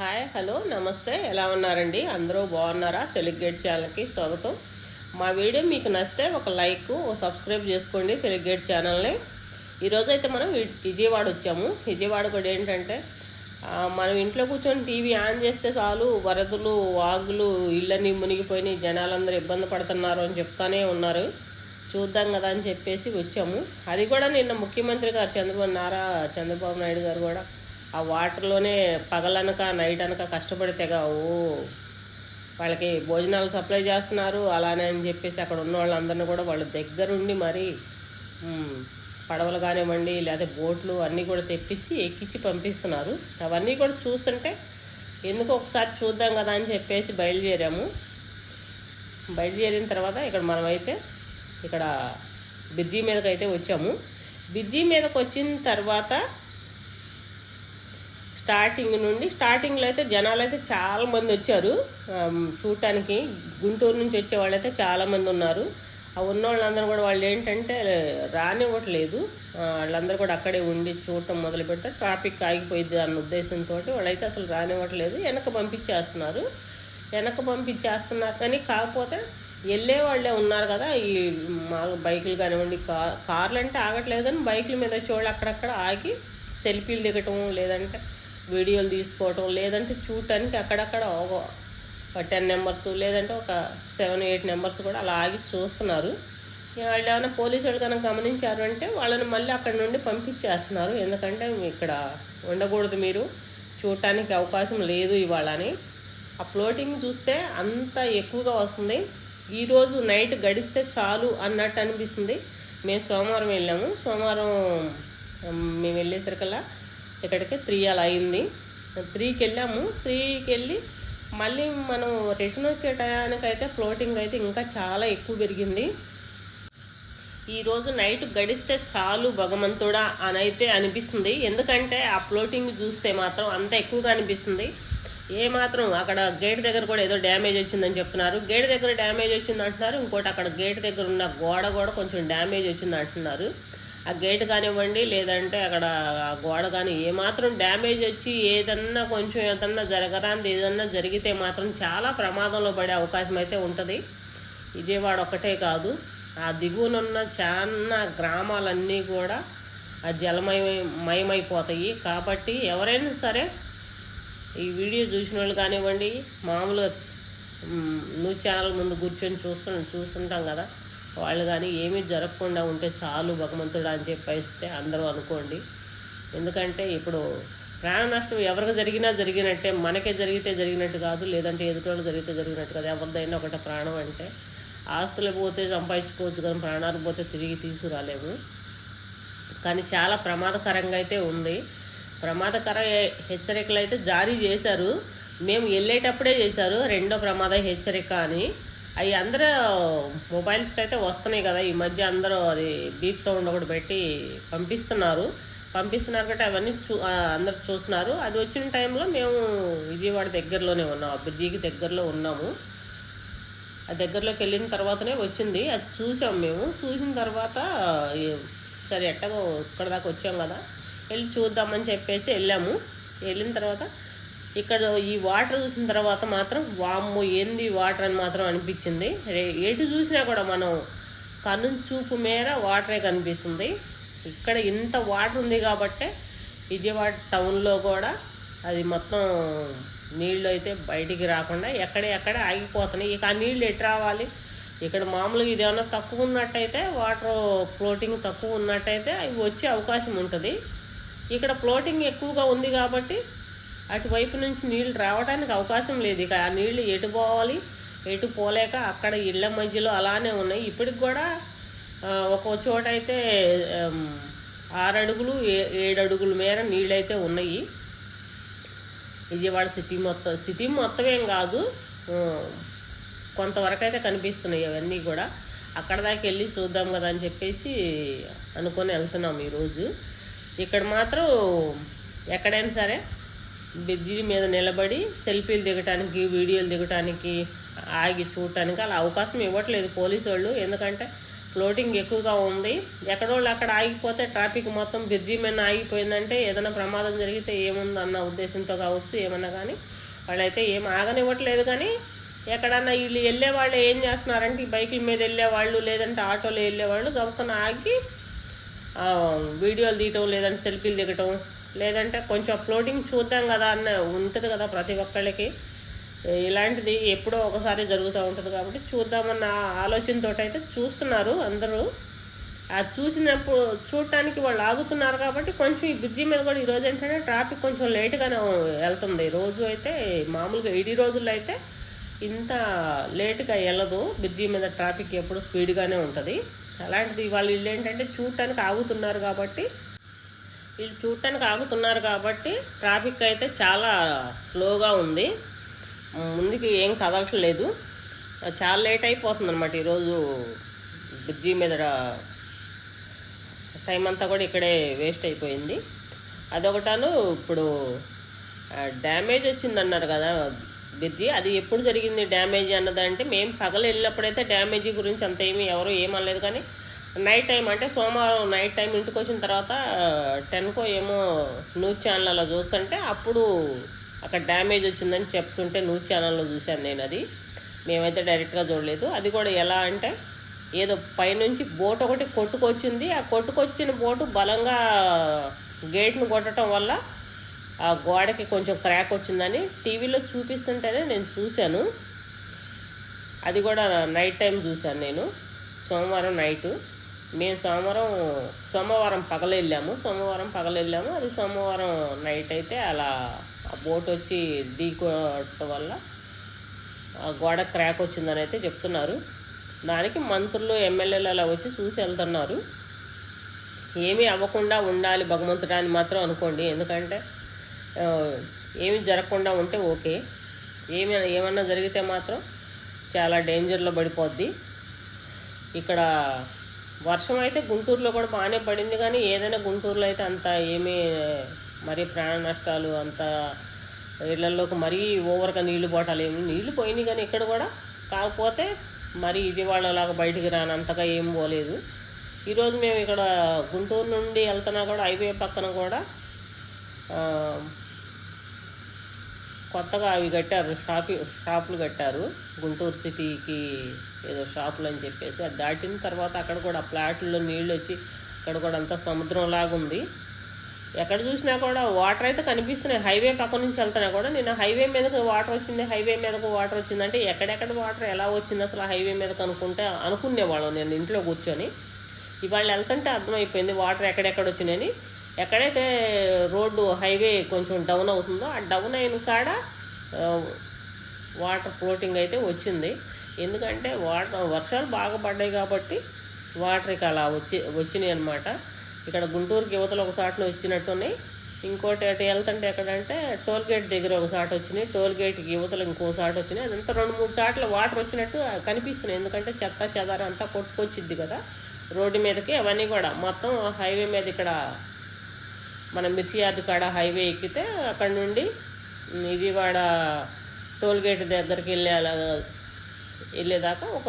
Hi hello నమస్తే. ఎలా ఉన్నారండి? అందరూ బాగున్నారా? తెలుగు గేట్ ఛానల్కి స్వాగతం. మా వీడియో మీకు నచ్చితే ఒక లైక్ ఓ సబ్స్క్రైబ్ చేసుకోండి తెలుగు గేట్ ఛానల్ని. ఈరోజు అయితే మనం విజయవాడ వచ్చాము. విజయవాడ కూడా ఏంటంటే మనం ఇంట్లో కూర్చొని టీవీ ఆన్ చేస్తే చాలు వరదలు వాగులు ఇళ్ళని మునిగిపోయినాయి జనాలందరూ ఇబ్బంది పడుతున్నారు అని చెప్తానే ఉన్నారు. చూద్దాం కదా అని చెప్పేసి వచ్చాము. అది కూడా నిన్న ముఖ్యమంత్రి గారు చంద్రబాబు నారా చంద్రబాబు నాయుడు గారు కూడా ఆ వాటర్లోనే పగలనక నైట్ అనక కష్టపడితేగా ఓ వాళ్ళకి భోజనాలు సప్లై చేస్తున్నారు అలానే అని చెప్పేసి అక్కడ ఉన్న వాళ్ళందరినీ కూడా వాళ్ళ దగ్గరుండి మరి పడవలు కానివ్వండి లేదా బోట్లు అన్నీ కూడా తెప్పించి ఎక్కించి పంపిస్తున్నారు. అవన్నీ కూడా చూస్తుంటే ఎందుకు ఒకసారి చూద్దాం కదా అని చెప్పేసి బయలుదేరాము. బయలుదేరిన తర్వాత ఇక్కడ మనమైతే ఇక్కడ బ్రిడ్జి మీదకి అయితే వచ్చాము. బ్రిడ్జి మీదకి వచ్చిన తర్వాత స్టార్టింగ్ నుండి స్టార్టింగ్లో అయితే జనాలు అయితే చాలామంది వచ్చారు. చూడటానికి గుంటూరు నుంచి వచ్చే వాళ్ళైతే చాలామంది ఉన్నారు. ఆ ఉన్న వాళ్ళందరూ కూడా వాళ్ళు ఏంటంటే రానివ్వట్లేదు. వాళ్ళందరూ కూడా అక్కడే ఉండి చూడటం మొదలు పెడితే ట్రాఫిక్ ఆగిపోయింది అన్న ఉద్దేశంతో వాళ్ళైతే అసలు రానివ్వట్లేదు. వెనక పంపించేస్తున్నారు. వెనక పంపించేస్తున్నారు కానీ కాకపోతే వెళ్ళే వాళ్ళే ఉన్నారు కదా. ఈ మా బైకులు కానివ్వండి కార్ కార్లు అంటే ఆగట్లేదు కానీ బైకుల మీద వచ్చేవాళ్ళు అక్కడక్కడ ఆగి సెల్ఫీలు దిగటం లేదంటే వీడియోలు తీసుకోవటం లేదంటే చూడటానికి అక్కడక్కడ ఒక టెన్ నెంబర్స్ లేదంటే ఒక సెవెన్ ఎయిట్ నెంబర్స్ కూడా అలా ఆగి చూస్తున్నారు. వాళ్ళు ఏమైనా పోలీసు వాళ్ళు కనుక గమనించారు అంటే వాళ్ళని మళ్ళీ అక్కడ నుండి పంపించేస్తున్నారు. ఎందుకంటే ఇక్కడ ఉండకూడదు మీరు చూడటానికి అవకాశం లేదు ఇవాళ అని. ఆ ఫ్లోటింగ్ చూస్తే అంత ఎక్కువగా వస్తుంది. ఈరోజు నైట్ గడిస్తే చాలు అన్నట్టు అనిపిస్తుంది. మేము సోమవారం వెళ్ళాము. సోమవారం మేము వెళ్ళేసరికల్లా ఇక్కడికి త్రీ అలా అయింది. త్రీకి వెళ్ళాము. త్రీకి వెళ్ళి మళ్ళీ మనం రిటర్న్ వచ్చే టయానికైతే ఫ్లోటింగ్ అయితే ఇంకా చాలా ఎక్కువ పెరిగింది. ఈరోజు నైట్ గడిస్తే చాలు భగవంతుడా అని అయితే అనిపిస్తుంది. ఎందుకంటే ఆ ఫ్లోటింగ్ చూస్తే మాత్రం అంత ఎక్కువగా అనిపిస్తుంది. ఏ మాత్రం అక్కడ గేట్ దగ్గర కూడా ఏదో డ్యామేజ్ వచ్చిందని చెప్తున్నారు. గేట్ దగ్గర డ్యామేజ్ వచ్చింది అంటున్నారు ఇంకోటి అక్కడ గేట్ దగ్గర ఉన్న గోడ కూడా కొంచెం డ్యామేజ్ వచ్చింది అంటున్నారు ఆ గేట్ కానివ్వండి లేదంటే అక్కడ గోడ కానీ ఏమాత్రం డ్యామేజ్ వచ్చి ఏదన్నా కొంచెం ఏదన్నా జరగరాంది ఏదన్నా జరిగితే మాత్రం చాలా ప్రమాదంలో పడే అవకాశం అయితే ఉంటుంది. విజయవాడ ఒక్కటే కాదు ఆ దిగువనున్న చాలా గ్రామాలన్నీ కూడా ఆ జలమయ మయమైపోతాయి. కాబట్టి ఎవరైనా సరే ఈ వీడియో చూసిన వాళ్ళు కానివ్వండి మామూలుగా న్యూస్ ఛానల్ ముందు కూర్చొని చూస్తు చూస్తుంటాం కదా వాళ్ళు కానీ ఏమీ జరగకుండా ఉంటే చాలు భగవంతుడు అని చెప్పేస్తే అందరూ అనుకోండి. ఎందుకంటే ఇప్పుడు ప్రాణ నష్టం ఎవరికి జరిగినా జరిగినట్టే మనకే జరిగితే జరిగినట్టు కాదు లేదంటే ఎదుటోళ్ళు జరిగితే జరిగినట్టు కాదు. ఎవరిదైనా ఒకటే ప్రాణం అంటే ఆస్తులు పోతే సంపాదించుకోవచ్చు కానీ ప్రాణాలు పోతే తిరిగి తీసుకురాలేము. కానీ చాలా ప్రమాదకరంగా అయితే ఉంది. ప్రమాదకర హెచ్చరికలు అయితే జారీ చేశారు. మేము వెళ్ళేటప్పుడే చేశారు రెండో ప్రమాద హెచ్చరిక అని. అవి అందరూ మొబైల్స్కి అయితే వస్తున్నాయి కదా. ఈ మధ్య అందరూ అది బీప్ సౌండ్ ఒకటి పెట్టి పంపిస్తున్నారు. పంపిస్తున్నారు కాబట్టి అవన్నీ చూ అందరు చూస్తున్నారు. అది వచ్చిన టైంలో మేము విజయవాడ దగ్గరలోనే ఉన్నాం. ఆ బ్రిడ్జికి దగ్గరలో ఉన్నాము. ఆ దగ్గరలోకి వెళ్ళిన తర్వాతనే వచ్చింది. అది చూసాం మేము. చూసిన తర్వాత సరే ఎట్టగో ఇక్కడ దాకా వచ్చాం కదా. వెళ్ళి చూద్దామని చెప్పేసి వెళ్ళాము. వెళ్ళిన తర్వాత ఇక్కడ ఈ వాటర్ చూసిన తర్వాత మాత్రం వామ్మో ఏంది వాటర్ అని మాత్రం అనిపించింది. ఎటు చూసినా కూడా మనం కను చూపు మేర వాటరే కనిపిస్తుంది. ఇక్కడ ఇంత వాటర్ ఉంది కాబట్టే విజయవాడ టౌన్లో కూడా అది మొత్తం నీళ్ళు అయితే బయటికి రాకుండా ఎక్కడే ఎక్కడ ఆగిపోతున్నాయి. ఇక ఆ నీళ్ళు ఎటు రావాలి? ఇక్కడ మామూలుగా ఇది తక్కువ ఉన్నట్టయితే వాటర్ ఫ్లోటింగ్ తక్కువ ఉన్నట్టయితే అవి వచ్చే అవకాశం ఉంటుంది. ఇక్కడ ఫ్లోటింగ్ ఎక్కువగా ఉంది కాబట్టి అటువైపు నుంచి నీళ్ళు రావడానికి అవకాశం లేదు. ఇక ఆ నీళ్ళు ఎటు పోవాలి ఎటు పోలేక అక్కడ ఇళ్ళ మధ్యలో అలానే ఉన్నాయి. ఇప్పటికి కూడా ఒక్కో చోట అయితే ఆరు అడుగులు ఏ- ఏడు అడుగుల మేర నీళ్ళైతే ఉన్నాయి. విజయవాడ సిటీ మొత్తం సిటీ మొత్తం ఏం కాదు కొంతవరకు అయితే కనిపిస్తున్నాయి అవన్నీ కూడా. అక్కడ దాకా వెళ్ళి చూద్దాం కదా అని చెప్పేసి అనుకొని వెళ్తున్నాం ఈరోజు. ఇక్కడ మాత్రం ఎక్కడైనా సరే బ్రిడ్జి మీద నిలబడి సెల్ఫీలు దిగటానికి వీడియోలు దిగటానికి ఆగి చూడటానికి అలా అవకాశం ఇవ్వట్లేదు పోలీసు వాళ్ళు. ఎందుకంటే ఫ్లోటింగ్ ఎక్కువగా ఉంది. ఎక్కడోళ్ళు అక్కడ ఆగిపోతే ట్రాఫిక్ మొత్తం బ్రిడ్జి మీద ఆగిపోయిందంటే ఏదైనా ప్రమాదం జరిగితే ఏముంది అన్న ఉద్దేశంతో కావచ్చు ఏమన్నా కానీ వాళ్ళైతే ఏం ఆగనివ్వట్లేదు. కానీ ఎక్కడన్నా వీళ్ళు వెళ్ళే వాళ్ళు ఏం చేస్తున్నారంటే ఈ బైకుల మీద వెళ్ళేవాళ్ళు లేదంటే ఆటోలో వెళ్ళేవాళ్ళు గబుక్కన ఆగి వీడియోలు తీయటం లేదంటే సెల్ఫీలు దిగటం లేదంటే కొంచెం ఫ్లోటింగ్ చూద్దాం కదా అన్న ఉంటుంది కదా ప్రతి ఒక్కళ్ళకి. ఇలాంటిది ఎప్పుడో ఒకసారి జరుగుతూ ఉంటుంది కాబట్టి చూద్దామన్న ఆలోచనతో అయితే చూస్తున్నారు అందరూ. ఆ చూసినప్పుడు చూడటానికి వాళ్ళు ఆగుతున్నారు కాబట్టి కొంచెం ఈ బ్రిడ్జి మీద కూడా ఈరోజు ఏంటంటే ట్రాఫిక్ కొంచెం లేట్గానే వెళ్తుంది. రోజు అయితే మామూలుగా ఇడి రోజుల్లో అయితే ఇంత లేట్గా వెళ్ళదు. బ్రిడ్జి మీద ట్రాఫిక్ ఎప్పుడు స్పీడ్గానే ఉంటుంది. అలాంటిది వాళ్ళు వీళ్ళు ఏంటంటే చూడటానికి ఆగుతున్నారు కాబట్టి వీళ్ళు చూడటానికి ఆగుతున్నారు కాబట్టి ట్రాఫిక్ అయితే చాలా స్లోగా ఉంది. ముందుకి ఏం కదలట్లేదు. చాలా లేట్ అయిపోతుంది అనమాట ఈరోజు బ్రిడ్జి మీద టైం అంతా కూడా ఇక్కడే వేస్ట్ అయిపోయింది. అదొకటాను ఇప్పుడు డ్యామేజ్ వచ్చింది అన్నారు కదా బ్రిడ్జి. అది ఎప్పుడు జరిగింది డ్యామేజ్ అన్నదంటే మేము పగలు వెళ్ళినప్పుడైతే డ్యామేజీ గురించి అంత ఏమీ ఎవరు ఏమనలేదు కానీ నైట్ టైం అంటే సోమవారం నైట్ టైం ఇంటికి వచ్చిన తర్వాత టెన్కో ఏమో న్యూస్ ఛానల్లో చూస్తుంటే అప్పుడు అక్కడ డ్యామేజ్ వచ్చిందని చెప్తుంటే న్యూస్ ఛానల్లో చూశాను నేను అది. మేమైతే డైరెక్ట్గా చూడలేదు. అది కూడా ఎలా అంటే ఏదో పైనుంచి బోట్ ఒకటి కొట్టుకొచ్చింది. ఆ కొట్టుకొచ్చిన బోటు బలంగా గేట్ను కొట్టడం వల్ల ఆ గోడకి కొంచెం క్రాక్ వచ్చిందని టీవీలో చూపిస్తుంటేనే నేను చూశాను. అది కూడా నైట్ టైం చూశాను నేను. సోమవారం నైటు. మేము సోమవారం సోమవారం పగలు వెళ్ళాము. సోమవారం పగలు వెళ్ళాము. అది సోమవారం నైట్ అయితే అలా ఆ బోట్ వచ్చి ఢీకోవటం వల్ల ఆ గోడ క్రాక్ వచ్చిందని అయితే చెప్తున్నారు. దానికి మంత్రులు ఎమ్మెల్యేలు అలా వచ్చి చూసి వెళ్తున్నారు. ఏమీ అవ్వకుండా ఉండాలి భగవంతుడా అని మాత్రం అనుకోండి. ఎందుకంటే ఏమి జరగకుండా ఉంటే ఓకే. ఏమి ఏమన్నా జరిగితే మాత్రం చాలా డేంజర్లో పడిపోద్ది. ఇక్కడ వర్షం అయితే గుంటూరులో కూడా బాగానే పడింది కానీ ఏదైనా గుంటూరులో అయితే అంత ఏమీ మరీ ప్రాణ నష్టాలు అంత ఇళ్ళలోకి మరీ ఓవర్గా నీళ్ళు పోటాలు ఏమి నీళ్ళు పోయినాయి కానీ ఇక్కడ కూడా. కాకపోతే మరి ఇది వాళ్ళలాగా బయటికి రానంతగా ఏం పోలేదు. ఈరోజు మేము ఇక్కడ గుంటూరు నుండి వెళ్తున్నా కూడా హైవే పక్కన కూడా కొత్తగా అవి కట్టారు షాపి షాపులు కట్టారు. గుంటూరు సిటీకి ఏదో షాపులు అని చెప్పేసి అది దాటిన తర్వాత అక్కడ కూడా ప్లాట్లో నీళ్ళు వచ్చి అక్కడ కూడా అంతా సముద్రం లాగా ఉంది. ఎక్కడ చూసినా కూడా వాటర్ అయితే కనిపిస్తున్నాయి. హైవే పక్క నుంచి వెళ్తున్నా కూడా నేను హైవే మీదకు వాటర్ వచ్చింది హైవే మీదకు వాటర్ వచ్చింది అంటే ఎక్కడెక్కడ వాటర్ ఎలా వచ్చింది అసలు హైవే మీదకు అనుకుంటే అనుకునేవాళ్ళం నేను ఇంట్లో కూర్చొని. ఇవాళ వెళ్తుంటే అర్థమైపోయింది వాటర్ ఎక్కడెక్కడ వచ్చినాయని. ఎక్కడైతే రోడ్డు హైవే కొంచెం డౌన్ అవుతుందో ఆ డౌన్ అయిన కాడ వాటర్ ఫ్లోటింగ్ అయితే వచ్చింది. ఎందుకంటే వాటర్ వర్షాలు బాగా పడ్డాయి కాబట్టి వాటర్ ఇక అలా వచ్చి వచ్చినాయి అనమాట ఇక్కడ గుంటూరుకి యువతలు ఒక సాటున వచ్చినట్టున్నాయి ఇంకోటి అటు వెళ్తుంటే ఎక్కడంటే టోల్ గేట్ దగ్గర ఒక సాట్ వచ్చినాయి. టోల్ గేట్కి యువతలు ఇంకో సాట్ వచ్చినాయి. అదంతా రెండు మూడు సార్లు వాటర్ వచ్చినట్టు కనిపిస్తున్నాయి. ఎందుకంటే చెత్త చెదారం అంతా కొట్టుకొచ్చిద్ది కదా రోడ్డు మీదకి అవన్నీ కూడా. మొత్తం హైవే మీద ఇక్కడ మనం మిర్చి యార్డు కాడ హైవే ఎక్కితే అక్కడ నుండి విజయవాడ టోల్గేట్ దగ్గరికి వెళ్ళే అలా వెళ్ళేదాకా ఒక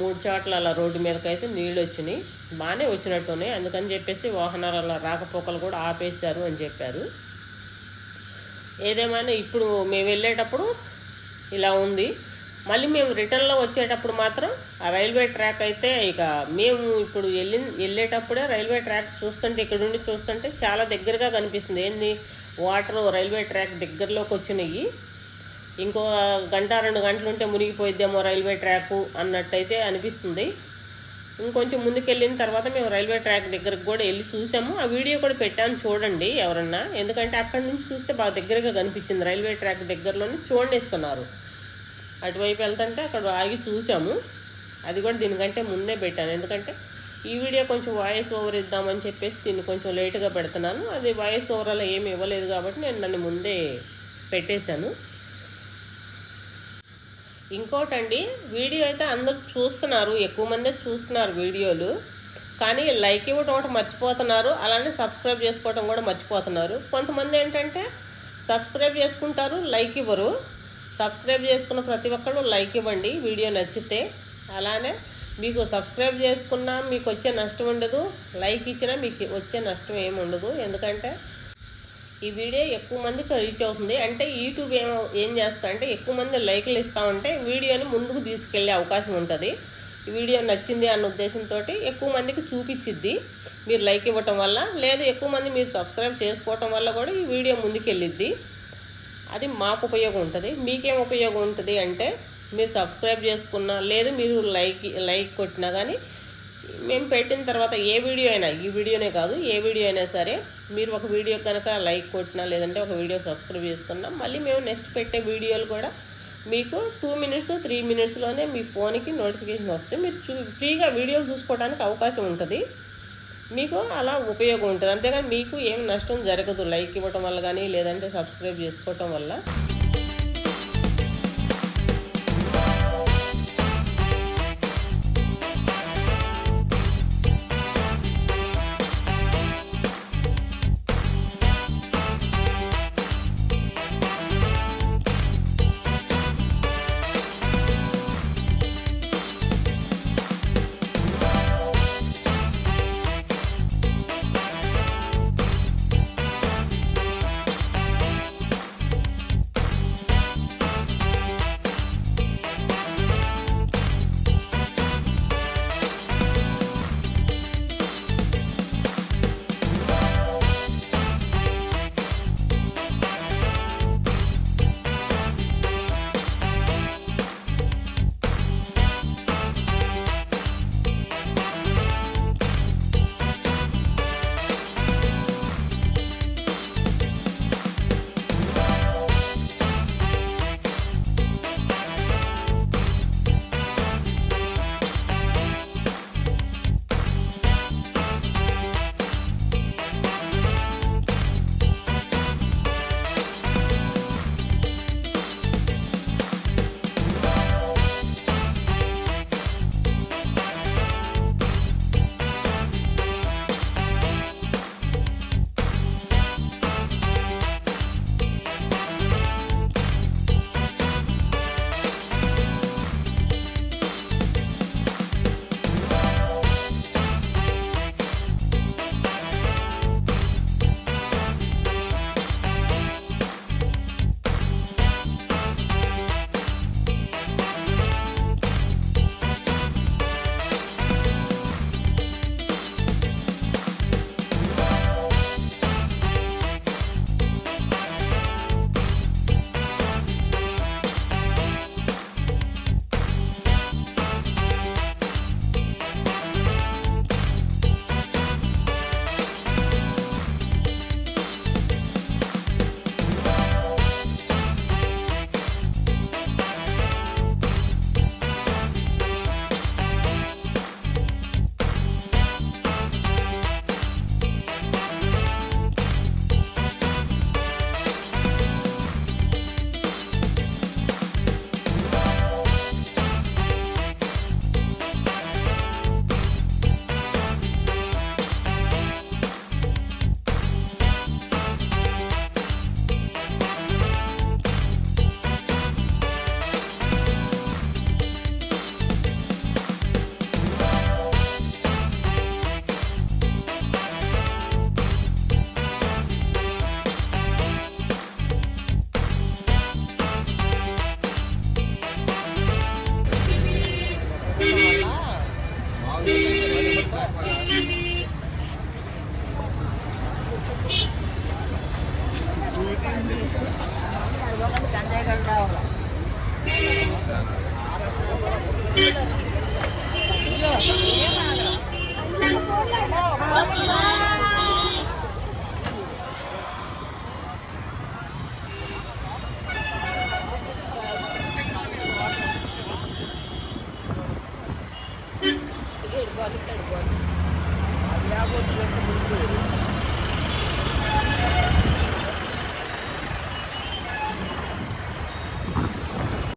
మూడు చోట్ల అలా రోడ్డు మీదకి అయితే నీళ్ళు వచ్చినాయి. బాగానే వచ్చినట్టున్నాయి. అందుకని చెప్పేసి వాహనాలు అలా రాకపోకలు కూడా ఆపేశారు అని చెప్పారు. ఏదేమైనా ఇప్పుడు మేము వెళ్ళేటప్పుడు ఇలా ఉంది. మళ్ళీ మేము రిటర్న్లో వచ్చేటప్పుడు మాత్రం ఆ రైల్వే ట్రాక్ అయితే ఇక మేము ఇప్పుడు వెళ్ళి వెళ్ళేటప్పుడే రైల్వే ట్రాక్ చూస్తుంటే ఇక్కడ నుండి చూస్తుంటే చాలా దగ్గరగా కనిపిస్తుంది. ఏంది? వాటర్ రైల్వే ట్రాక్ దగ్గరలోకి వచ్చినాయి. ఇంకో గంట రెండు గంటలు ఉంటే మునిగిపోయిద్దేమో రైల్వే ట్రాక్ అన్నట్టయితే అనిపిస్తుంది. ఇంకొంచెం ముందుకెళ్ళిన తర్వాత మేము రైల్వే ట్రాక్ దగ్గరకు కూడా వెళ్ళి చూసాము. ఆ వీడియో కూడా పెట్టాను చూడండి ఎవరన్నా. ఎందుకంటే అక్కడి నుంచి చూస్తే బాగా దగ్గరగా కనిపించింది. రైల్వే ట్రాక్ దగ్గరలోనే చూడనిస్తున్నారు. అటువైపు వెళ్తుంటే అక్కడ ఆగి చూసాము అది కూడా దీనికంటే ముందే పెట్టాను. ఎందుకంటే ఈ వీడియో కొంచెం వాయిస్ ఓవర్ ఇద్దామని చెప్పేసి దీన్ని కొంచెం లేటుగా పెడుతున్నాను. అది వాయిస్ ఓవర్ అలా ఏమి ఇవ్వలేదు కాబట్టి నేను దాన్ని ముందే పెట్టేశాను. ఇంకోటండి వీడియో అయితే అందరూ చూస్తున్నారు. ఎక్కువ మందే చూస్తున్నారు వీడియోలు. కానీ లైక్ ఇవ్వడం ఒకటి మర్చిపోతున్నారు. అలానే సబ్స్క్రైబ్ చేసుకోవడం కూడా మర్చిపోతున్నారు. కొంతమంది ఏంటంటే సబ్స్క్రైబ్ చేసుకుంటారు లైక్ ఇవ్వరు. సబ్స్క్రైబ్ చేసుకున్న ప్రతి ఒక్కరు లైక్ ఇవ్వండి. వీడియో నచ్చితే అలానే మీకు సబ్స్క్రైబ్ చేసుకున్నా మీకు వచ్చే నష్టం ఉండదు. లైక్ ఇచ్చినా మీకు వచ్చే నష్టం ఏమి ఉండదు. ఎందుకంటే ఈ వీడియో ఎక్కువ మందికి రీచ్ అవుతుంది. అంటే యూట్యూబ్ ఏం ఏం చేస్తా అంటే ఎక్కువ మంది లైక్లు ఇస్తా ఉంటే వీడియోని ముందుకు తీసుకెళ్ళే అవకాశం ఉంటుంది. ఈ వీడియో నచ్చింది అన్న ఉద్దేశంతో ఎక్కువ మందికి చూపించిద్ది మీరు లైక్ ఇవ్వటం వల్ల. లేదు ఎక్కువ మంది మీరు సబ్స్క్రైబ్ చేసుకోవటం వల్ల కూడా ఈ వీడియో ముందుకెళ్ళిద్ది. అది మాకు ఉపయోగం ఉంటుంది. మీకేం ఉపయోగం ఉంటుంది అంటే మీరు సబ్స్క్రైబ్ చేసుకున్నా లేదు మీరు లైక్ లైక్ కొట్టినా కానీ మేము పెట్టిన తర్వాత ఏ వీడియో అయినా ఈ వీడియోనే కాదు ఏ వీడియో అయినా సరే మీరు ఒక వీడియో కనుక లైక్ కొట్టినా లేదంటే ఒక వీడియో సబ్స్క్రైబ్ చేసుకున్నా మళ్ళీ మేము నెక్స్ట్ పెట్టే వీడియోలు కూడా మీకు టూ మినిట్స్ త్రీ మినిట్స్లోనే మీ ఫోన్కి నోటిఫికేషన్ వస్తే మీరు చూ ఫ్రీగా వీడియోలు చూసుకోవడానికి అవకాశం ఉంటుంది. మీకు అలా ఉపయోగం ఉంటుంది. అంతేగాని మీకు ఏం నష్టం జరగదు. లైక్ ఇవ్వటం వల్ల కానీ లేదంటే సబ్స్క్రైబ్ చేసుకోవటం వల్ల.